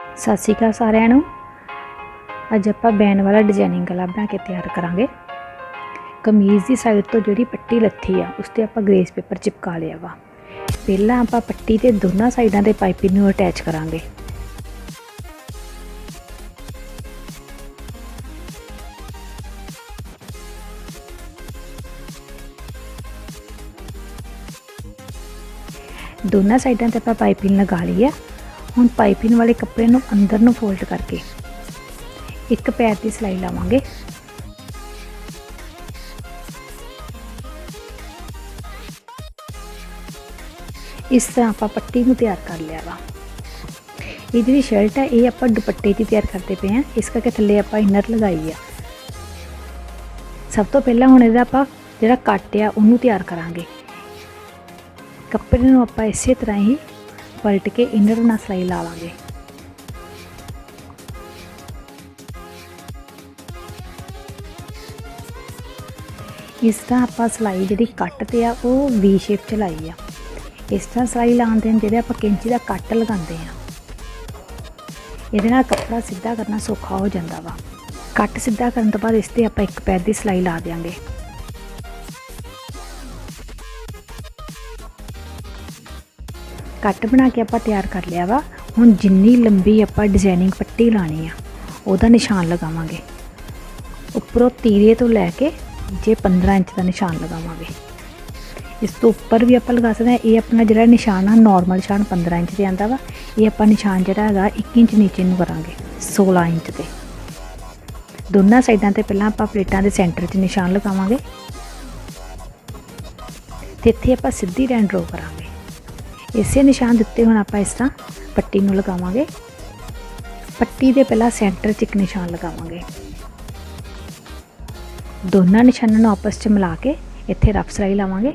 ਸਤਿ ਸ਼੍ਰੀ ਅਕਾਲ ਸਾਰਿਆਂ ਨੂੰ। ਅੱਜ ਆਪਾਂ ਬੈਨ ਵਾਲਾ ਡਿਜ਼ਾਈਨਿੰਗ ਗਲਾ ਬਣਾ ਕੇ ਤਿਆਰ ਕਰਾਂਗੇ। ਕਮੀਜ਼ ਦੀ ਸਾਈਡ ਤੋਂ ਜਿਹੜੀ ਪੱਟੀ ਲੱਥੀ ਆ, ਉਸ ਤੇ ਆਪਾਂ ਗ੍ਰੇਸ ਪੇਪਰ ਚਿਪਕਾ ਲਿਆ ਵਾ। ਪਹਿਲਾਂ ਆਪਾਂ ਪੱਟੀ ਤੇ ਦੋਨਾਂ ਸਾਈਡਾਂ ਤੇ ਪਾਈਪਿੰਗ ਨੂੰ ਅਟੈਚ ਕਰਾਂਗੇ। ਦੋਨਾਂ ਸਾਈਡਾਂ ਤੇ ਆਪਾਂ ਪਾਈਪਿੰਗ ਲਗਾ ਲਈ ਆ। ਹੁਣ ਪਾਈਪਿੰਗ ਵਾਲੇ ਕੱਪੜੇ ਨੂੰ ਅੰਦਰ ਨੂੰ ਫੋਲਡ ਕਰਕੇ ਇੱਕ ਪੈਰ ਦੀ ਸਿਲਾਈ ਲਾਵਾਂਗੇ। ਇਸ ਤਰ੍ਹਾਂ ਆਪਾਂ ਪੱਟੀ ਨੂੰ ਤਿਆਰ ਕਰ ਲਿਆ ਵਾ। ਇਹ ਜਿਹੜੀ ਸ਼ਰਟ ਹੈ ਇਹ ਆਪਾਂ ਦੁਪੱਟੇ ਦੀ ਤਿਆਰ ਕਰਦੇ ਪਏ ਆ। ਇਸ ਕਰਕੇ ਥੱਲੇ ਆਪਾਂ ਇਨਰ ਲਗਾਈ ਆ। ਸਭ ਤੋਂ ਪਹਿਲਾਂ ਹੁਣ ਇਹਦਾ ਆਪਾਂ ਜਿਹੜਾ ਕੱਟ ਆ, ਉਹਨੂੰ ਤਿਆਰ ਕਰਾਂਗੇ। ਕੱਪੜੇ ਨੂੰ ਆਪਾਂ ਇਸੇ ਤਰ੍ਹਾਂ ਹੀ ਪਲਟ ਕੇ ਇਨਰ ਨਾਲ ਸਿਲਾਈ ਲਾ ਲਾਂਗੇ। ਇਸ ਤਰ੍ਹਾਂ ਆਪਾਂ ਸਿਲਾਈ ਜਿਹੜੀ ਕੱਟ ਤੇ ਆ, ਉਹ ਵੀ ਸ਼ੇਪ ਚ ਲਾਈ ਆ। ਇਸ ਤਰ੍ਹਾਂ ਸਿਲਾਈ ਲਾਉਂਦੇ ਨੇ ਜਿਹੜੇ ਆਪਾਂ ਕੈਂਚੀ ਦਾ ਕੱਟ ਲਗਾਉਂਦੇ ਆ, ਇਹਦੇ ਨਾਲ ਕੱਪੜਾ ਸਿੱਧਾ ਕਰਨਾ ਸੌਖਾ ਹੋ ਜਾਂਦਾ ਵਾ। ਕੱਟ ਸਿੱਧਾ ਕਰਨ ਤੋਂ ਬਾਅਦ ਇਸ ਤੇ ਆਪਾਂ ਇੱਕ ਪੈਰ ਦੀ ਸਿਲਾਈ ਲਾ ਦਿਆਂਗੇ। ਕੱਟ ਬਣਾ ਕੇ ਆਪਾਂ ਤਿਆਰ ਕਰ ਲਿਆ ਵਾ। ਹੁਣ ਜਿੰਨੀ ਲੰਬੀ ਆਪਾਂ ਡਿਜ਼ਾਈਨਿੰਗ ਪੱਟੀ ਲਾਣੀ ਆ, ਉਹਦਾ ਨਿਸ਼ਾਨ ਲਗਾਵਾਂਗੇ। ਉੱਪਰੋਂ ਤੀਰੇ ਤੋਂ ਲੈ ਕੇ ਜੇ 15 ਇੰਚ ਦਾ ਨਿਸ਼ਾਨ ਲਗਾਵਾਂਗੇ। ਇਸ ਤੋਂ ਉੱਪਰ ਵੀ ਆਪਾਂ ਲਗਾ ਸਕਦੇ ਹਾਂ। ਇਹ ਆਪਣਾ ਜਿਹੜਾ ਨਿਸ਼ਾਨ ਆ ਨਾਰਮਲ ਨਿਸ਼ਾਨ 15 ਇੰਚ ਤੇ ਆਂਦਾ ਵਾ। ਇਹ ਆਪਾਂ ਨਿਸ਼ਾਨ ਜਿਹੜਾ ਹੈਗਾ 1 ਇੰਚ ਨੀਚੇ ਨੂੰ ਕਰਾਂਗੇ 16 ਇੰਚ ਤੇ। ਦੋਨਾਂ ਸਾਈਡਾਂ ਤੇ ਪਹਿਲਾਂ ਆਪਾਂ ਪਲੇਟਾਂ ਦੇ ਸੈਂਟਰ 'ਚ ਨਿਸ਼ਾਨ ਲਗਾਵਾਂਗੇ। ਤੇ ਇੱਥੇ ਆਪਾਂ ਸਿੱਧੀ ਲਾਈਨ ਡਰਾ ਕਰਾਂਗੇ। ਇਸੇ ਨਿਸ਼ਾਨ ਦਿੱਤੇ ਹੁਣ ਆਪਾਂ ਇਸ ਤਰ੍ਹਾਂ ਪੱਟੀ ਨੂੰ ਲਗਾਵਾਂਗੇ। ਪੱਟੀ ਦੇ ਪਹਿਲਾਂ ਸੈਂਟਰ 'ਚ ਇੱਕ ਨਿਸ਼ਾਨ ਲਗਾਵਾਂਗੇ। ਦੋਨਾਂ ਨਿਸ਼ਾਨਾਂ ਨੂੰ ਆਪਸ 'ਚ ਮਿਲਾ ਕੇ ਇੱਥੇ ਰਫ ਸਲਾਈ ਲਾਵਾਂਗੇ।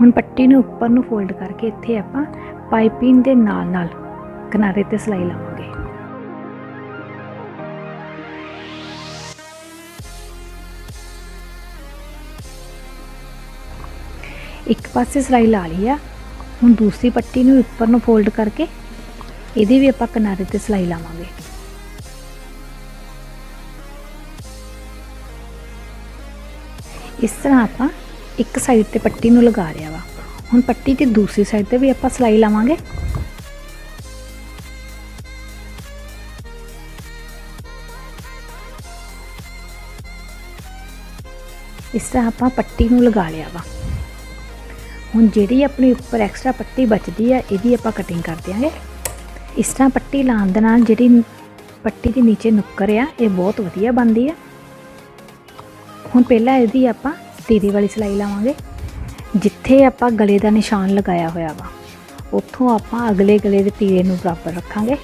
ਹੁਣ ਪੱਟੀ ਨੂੰ ਉੱਪਰ ਨੂੰ ਫੋਲਡ ਕਰਕੇ ਇੱਥੇ ਆਪਾਂ ਪਾਈਪਿੰਗ ਦੇ ਨਾਲ ਨਾਲ ਕਿਨਾਰੇ ਤੇ ਸਿਲਾਈ ਲਾਵਾਂਗੇ। ਇੱਕ ਪਾਸੇ ਸਿਲਾਈ ਲਾ ਲਈ ਆ। ਹੁਣ ਦੂਸਰੀ ਪੱਟੀ ਨੂੰ ਉੱਪਰ ਨੂੰ ਫੋਲਡ ਕਰਕੇ ਇਹਦੇ ਵੀ ਆਪਾਂ ਕਿਨਾਰੇ ਤੇ ਸਿਲਾਈ ਲਾਵਾਂਗੇ। ਇਸ ਤਰ੍ਹਾਂ ਆਪਾਂ ਇੱਕ ਸਾਈਡ ਤੇ ਪੱਟੀ ਨੂੰ ਲਗਾ ਰਿਆ ਵਾ। ਹੁਣ ਪੱਟੀ ਦੀ ਦੂਸਰੀ ਸਾਈਡ ਤੇ ਵੀ ਆਪਾਂ ਸਿਲਾਈ ਲਾਵਾਂਗੇ। ਇਸ ਤਰ੍ਹਾਂ ਆਪਾਂ ਪੱਟੀ ਨੂੰ ਲਗਾ ਲਿਆ ਵਾ। ਹੁਣ ਜਿਹੜੀ ਆਪਣੀ ਉੱਪਰ ਐਕਸਟਰਾ ਪੱਟੀ ਬਚਦੀ ਆ, ਇਹਦੀ ਆਪਾਂ ਕਟਿੰਗ ਕਰ ਦਿਆਂਗੇ। ਇਸ ਤਰ੍ਹਾਂ ਪੱਟੀ ਲਾਉਣ ਦੇ ਨਾਲ ਜਿਹੜੀ ਪੱਟੀ ਦੇ ਨੀਚੇ ਨੁੱਕਰ ਆ, ਇਹ ਬਹੁਤ ਵਧੀਆ ਬਣਦੀ ਆ। ਹੁਣ ਪਹਿਲਾਂ ਇਹਦੀ ਆਪਾਂ ਤੀਰੀ ਵਾਲੀ ਸਿਲਾਈ ਲਾਵਾਂਗੇ, ਜਿੱਥੇ ਆਪਾਂ ਗਲੇ ਦਾ ਨਿਸ਼ਾਨ ਲਗਾਇਆ ਹੋਇਆ ਵਾ। ਉੱਥੋਂ ਆਪਾਂ ਅਗਲੇ ਗਲੇ ਦੇ ਤੀਰੇ ਨੂੰ ਬਰਾਬਰ ਰੱਖਾਂਗੇ।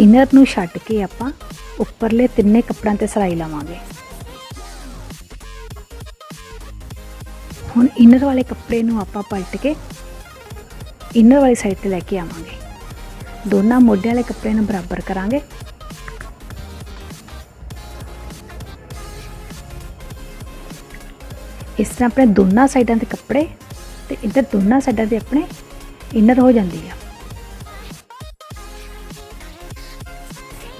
ਇਨਰ ਨੂੰ ਛੱਡ ਕੇ ਆਪਾਂ ਉੱਪਰਲੇ ਤਿੰਨੇ ਕੱਪੜਾਂ ਤੇ ਸਿਲਾਈ ਲਾਵਾਂਗੇ। ਹੁਣ ਇਨਰ ਵਾਲੇ ਕੱਪੜੇ ਨੂੰ ਆਪਾਂ ਪਲਟ ਕੇ ਇਨਰ ਵਾਲੀ ਸਾਈਡ ਤੇ ਲੈ ਕੇ ਆਵਾਂਗੇ। ਦੋਨਾਂ ਮੋਢੇ ਵਾਲੇ ਕੱਪੜੇ ਨੂੰ ਬਰਾਬਰ ਕਰਾਂਗੇ। ਇਸ ਤਰ੍ਹਾਂ ਆਪਣੇ ਦੋਨਾਂ ਸਾਈਡਾਂ ਦੇ ਕੱਪੜੇ ਤੇ ਇੱਧਰ ਦੋਨਾਂ ਸਾਈਡਾਂ ਦੇ ਆਪਣੇ ਇਨਰ ਹੋ ਜਾਂਦੀ ਆ।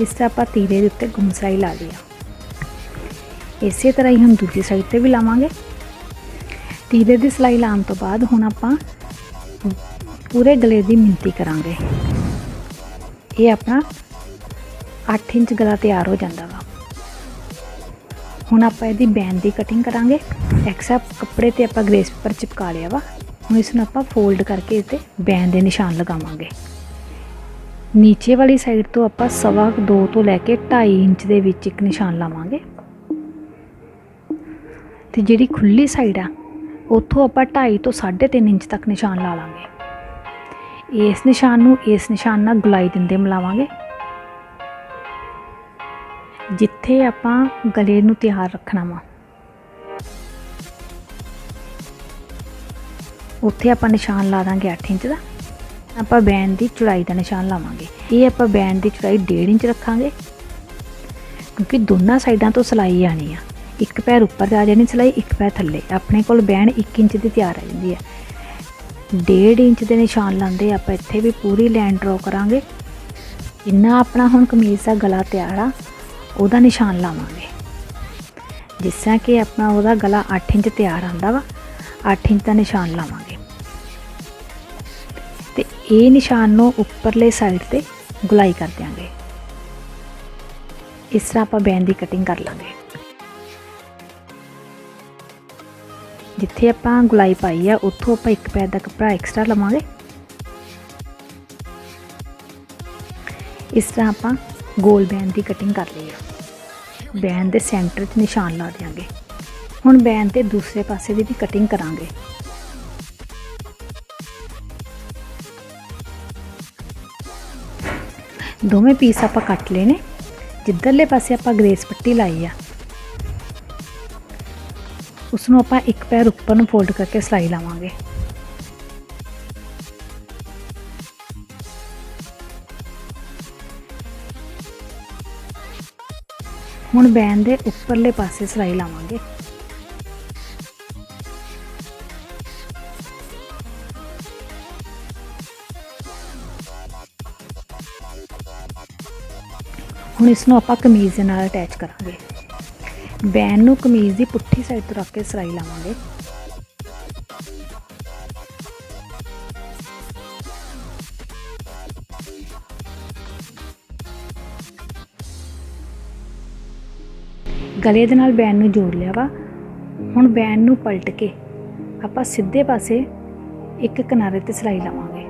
ਇਸ ਤਰ੍ਹਾਂ ਆਪਾਂ ਤੀਰੇ ਦੇ ਉੱਤੇ ਗੁੰਮਸਾਈ ਲਾ ਲਿਆ ਇਸੇ ਤਰ੍ਹਾਂ ਹੀ ਹੁਣ ਦੂਜੀ ਸਾਈਡ ਤੇ ਵੀ ਲਾਵਾਂਗੇ। ਤੀਰੇ ਦੀ ਸਿਲਾਈ ਲਾਉਣ ਤੋਂ ਬਾਅਦ ਹੁਣ ਆਪਾਂ ਪੂਰੇ ਗਲੇ ਦੀ ਮਿੰਤੀ ਕਰਾਂਗੇ। ਇਹ ਆਪਣਾ 8 ਇੰਚ ਗਲਾ ਤਿਆਰ ਹੋ ਜਾਂਦਾ ਵਾ। ਹੁਣ ਆਪਾਂ ਇਹਦੀ ਬੈਂਡ ਦੀ ਕਟਿੰਗ ਕਰਾਂਗੇ। ਐਕਸਟਰਾ ਕੱਪੜੇ ਤੇ ਆਪਾਂ ਗ੍ਰੇਸ ਪੇਪਰ ਚਿਪਕਾ ਲਿਆ ਵਾ। ਹੁਣ ਇਸ ਨੂੰ ਆਪਾਂ ਫੋਲਡ ਕਰਕੇ ਇਸ ਤੇ ਬੈਂਡ ਦੇ ਨਿਸ਼ਾਨ ਲਗਾਵਾਂਗੇ। ਨੀਚੇ ਵਾਲੀ ਸਾਈਡ ਤੋਂ ਆਪਾਂ ਸਵਾ 2 ਤੋਂ ਲੈ ਕੇ 2.5 ਇੰਚ ਦੇ ਵਿੱਚ ਇੱਕ ਨਿਸ਼ਾਨ ਲਾਵਾਂਗੇ। ਤੇ ਜਿਹੜੀ ਖੁੱਲੀ ਸਾਈਡ ਆ ਉੱਥੋਂ ਆਪਾਂ 2.5 ਤੋਂ 3.5 ਇੰਚ ਤੱਕ ਨਿਸ਼ਾਨ ਲਾ ਲਾਂਗੇ। ਇਸ ਨਿਸ਼ਾਨ ਨੂੰ ਇਸ ਨਿਸ਼ਾਨ ਨਾਲ ਗੁਲਾਈ ਦਿੰਦੇ ਮਿਲਾਵਾਂਗੇ। ਜਿੱਥੇ ਆਪਾਂ ਗਲੇ ਨੂੰ ਤਿਆਰ ਰੱਖਣਾ ਵਾ। ਉੱਥੇ ਆਪਾਂ ਨਿਸ਼ਾਨ ਲਾ ਦਾਂਗੇ 8 ਇੰਚ ਦਾ। ਆਪਾਂ ਬੈਂਡ ਦੀ ਚੌੜਾਈ ਦਾ ਨਿਸ਼ਾਨ ਲਾਵਾਂਗੇ। ਇਹ ਆਪਾਂ ਬੈਂਡ ਦੀ ਚੌੜਾਈ 1.5 ਇੰਚ ਰੱਖਾਂਗੇ। ਕਿਉਂਕਿ ਦੋਨਾਂ ਸਾਈਡਾਂ ਤੋਂ ਸਿਲਾਈ ਆਣੀ ਆ। ਇੱਕ ਪੈਰ ਉੱਪਰ ਆ ਜਾਣੀ, ਸਿਲਾਈ ਇੱਕ ਪੈਰ ਥੱਲੇ। ਆਪਣੇ ਕੋਲ ਬੈਂਡ 1 ਇੰਚ ਦੀ ਤਿਆਰ ਆ ਜਾਂਦੀ ਹੈ। 1.5 ਇੰਚ ਦੇ ਨਿਸ਼ਾਨ ਲਾਉਂਦੇ ਆਪਾਂ ਇੱਥੇ ਵੀ ਪੂਰੀ ਲਾਈਨ ਡਰਾ ਕਰਾਂਗੇ। ਜਿੰਨਾ ਆਪਣਾ ਹੁਣ ਕਮੀਜ਼ ਦਾ ਗਲਾ ਤਿਆਰ ਆ, ਉਹਦਾ ਨਿਸ਼ਾਨ ਲਾਵਾਂਗੇ। ਜਿਸ ਤਰ੍ਹਾਂ ਕਿ ਆਪਣਾ ਉਹਦਾ ਗਲਾ 8 ਇੰਚ ਤਿਆਰ ਆਂਦਾ ਵਾ 8 ਇੰਚ ਦਾ ਨਿਸ਼ਾਨ ਲਾਵਾਂਗੇ। ਤੇ ਇਹ ਨਿਸ਼ਾਨ ਨੂੰ ਉੱਪਰਲੇ ਸਾਈਡ ਤੇ ਗੁਲਾਈ ਕਰ ਦਿਆਂਗੇ। ਇਸ ਤਰ੍ਹਾਂ ਆਪਾਂ ਬੈਂਡ ਦੀ ਕਟਿੰਗ ਕਰ ਲਾਂਗੇ। ਜਿੱਥੇ ਆਪਾਂ ਗੁਲਾਈ ਪਾਈ ਆ, ਉੱਥੋਂ ਆਪਾਂ ਇੱਕ ਪੈਰ ਦਾ ਕੱਪੜਾ ਐਕਸਟਰਾ ਲਵਾਂਗੇ। ਇਸ ਤਰ੍ਹਾਂ ਆਪਾਂ ਗੋਲ ਬੈਂਡ ਦੀ ਕਟਿੰਗ ਕਰ ਲਈ ਆ। ਬੈਂਡ ਦੇ ਸੈਂਟਰ 'ਚ ਨਿਸ਼ਾਨ ਲਾ ਦਿਆਂਗੇ। ਹੁਣ ਬੈਂਡ ਦੇ ਦੂਸਰੇ ਪਾਸੇ ਦੀ ਵੀ ਕਟਿੰਗ ਕਰਾਂਗੇ। ਦੋਵੇਂ ਪੀਸ ਆਪਾਂ ਕੱਟ ਲੈਣੇ ਜਿੱਧਰਲੇ ਪਾਸੇ ਆਪਾਂ ਗ੍ਰੇਸ ਪੱਟੀ ਲਾਈ ਆ ਉਸ ਨੂੰ ਆਪਾਂ ਇੱਕ ਪੈਰ ਉੱਪਰ ਨੂੰ ਫੋਲਡ ਕਰਕੇ ਸਿਲਾਈ ਲਾਵਾਂਗੇ। ਹੁਣ ਬੈਨ ਦੇ ਉੱਪਰਲੇ ਪਾਸੇ ਸਿਲਾਈ ਲਾਵਾਂਗੇ। ਹੁਣ ਇਸ ਨੂੰ ਆਪਾਂ ਕਮੀਜ਼ ਦੇ ਨਾਲ ਅਟੈਚ ਕਰਾਂਗੇ। ਬੈਨ ਨੂੰ ਕਮੀਜ਼ ਦੀ ਪੁੱਠੀ ਸਾਈਡ ਤੋਂ ਰੱਖ ਕੇ ਸਿਲਾਈ ਲਾਵਾਂਗੇ। ਗਲੇ ਦੇ ਨਾਲ ਬੈਨ ਨੂੰ ਜੋੜ ਲਿਆ ਵਾ। ਹੁਣ ਬੈਨ ਨੂੰ ਪਲਟ ਕੇ ਆਪਾਂ ਸਿੱਧੇ ਪਾਸੇ ਇੱਕ ਕਿਨਾਰੇ ਤੇ ਸਿਲਾਈ ਲਾਵਾਂਗੇ।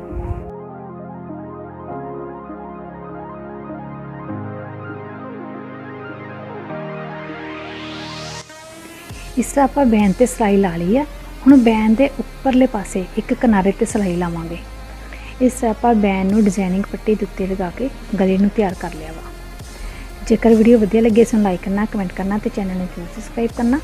ਇਸ ਤਰ੍ਹਾਂ ਆਪਾਂ ਬੈਨ ਤੇ ਸਿਲਾਈ ਲਾ ਲਈ ਆ। ਹੁਣ ਬੈਨ ਦੇ ਉੱਪਰਲੇ ਪਾਸੇ ਇੱਕ ਕਿਨਾਰੇ ਤੇ ਸਿਲਾਈ ਲਾਵਾਂਗੇ। ਇਸ ਤਰ੍ਹਾਂ ਆਪਾਂ ਬੈਨ ਨੂੰ ਡਿਜ਼ਾਈਨਿੰਗ ਪੱਟੀ ਦੇ ਉੱਤੇ ਲਗਾ ਕੇ ਗਲੇ ਨੂੰ ਤਿਆਰ ਕਰ ਲਿਆ ਵਾ। ਜੇਕਰ ਵੀਡੀਓ ਵਧੀਆ ਲੱਗੇ ਤਾਂ ਲਾਈਕ ਕਰਨਾ ਕਮੈਂਟ ਕਰਨਾ ਤੇ ਚੈਨਲ ਨੂੰ ਜ਼ਰੂਰ ਸਬਸਕ੍ਰਾਈਬ ਕਰਨਾ।